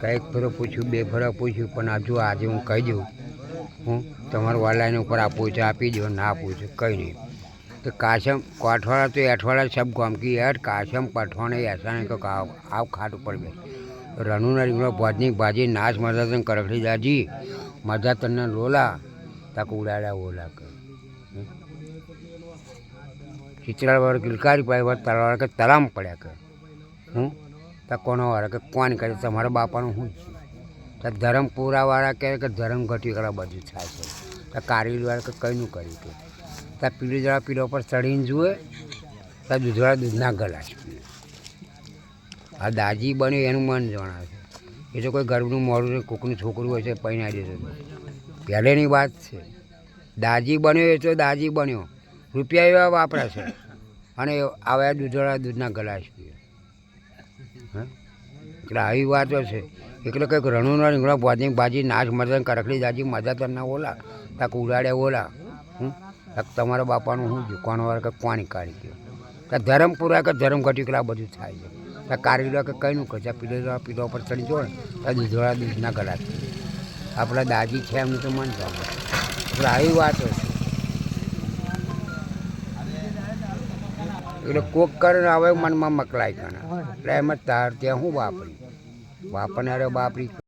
કંઈક ફરો પૂછ્યું, બે ફરો પૂછ્યું, પણ હજુ આજે હું કહી દઉં, હું તમારું ઓનલાઈન ઉપર આપું છું આપી દો ના આપું છું કંઈ નહીં. તો કાશમ કોઠવાડા તો એઠવાડા સબ ગોમકી યાર, કાશમ પઠવાણે એસા નહીં તો આવ ખાટ ઉપર બે રનુના રીંગણો ભોજની ભાજી નાશ મદદ કરખડી દાજી મજા તને રોલા તક ઉડાડ્યા ઓલા કર. ચિત્રાળ વાળો ગિલકારી પાય તળવાળા કે તરામ પડ્યા કે હું તો કોનો વાળા કે કોણ કરે તમારા બાપાનું શું છે? તો ધરમપુરાવાળા કહે કે ધરમ ઘટી બધું થાય છે. તો કારીવાળા કે કંઈનું કર્યું કે? તો પીળી જળા પીળા પર ચડીને જુએ, તો દૂધવાળા દૂધના ગલાસ પીએ આ દાજી બન્યું એનું મન જણાવે છે. એ તો કોઈ ગરબનું મોડું કોકનું છોકરું હોય છે પૈણા દેશે પહેલેની વાત છે. દાજી બન્યો એ તો દાજી બન્યો. રૂપિયા એવા વાપરાશે અને આવ્યા દૂધવાળા દૂધના ગલાસ પીએ એટલે આવી વાતો છે. એટલે કંઈક રણુના રીંગણા ભાજી ભાજી નાશ મદન કરકડી દાજી મજા તરના ઓલા. તક ઉડાડે ઓલા. હું તમારા બાપાનું શું થયું? કોણ વાર કે પાણી કાઢી ગયો? ત્યાં ધરમ પૂરા કે ધરમ ઘટીકલા બધું થાય છે. કાઢી લો કે કંઈ નું કરશે. પીલો પીલો પર ચડી જો ને તો દૂધોળા દૂધના ગળા આપણા દાદી છે એમનું તો મન જામે એટલે આવી વાતો છે. એટલે કોક કરીને હવે મનમાં મકલાય કરે એટલે એમ જ તાર ત્યાં હું વાપરી. વાપરનારે બાપરી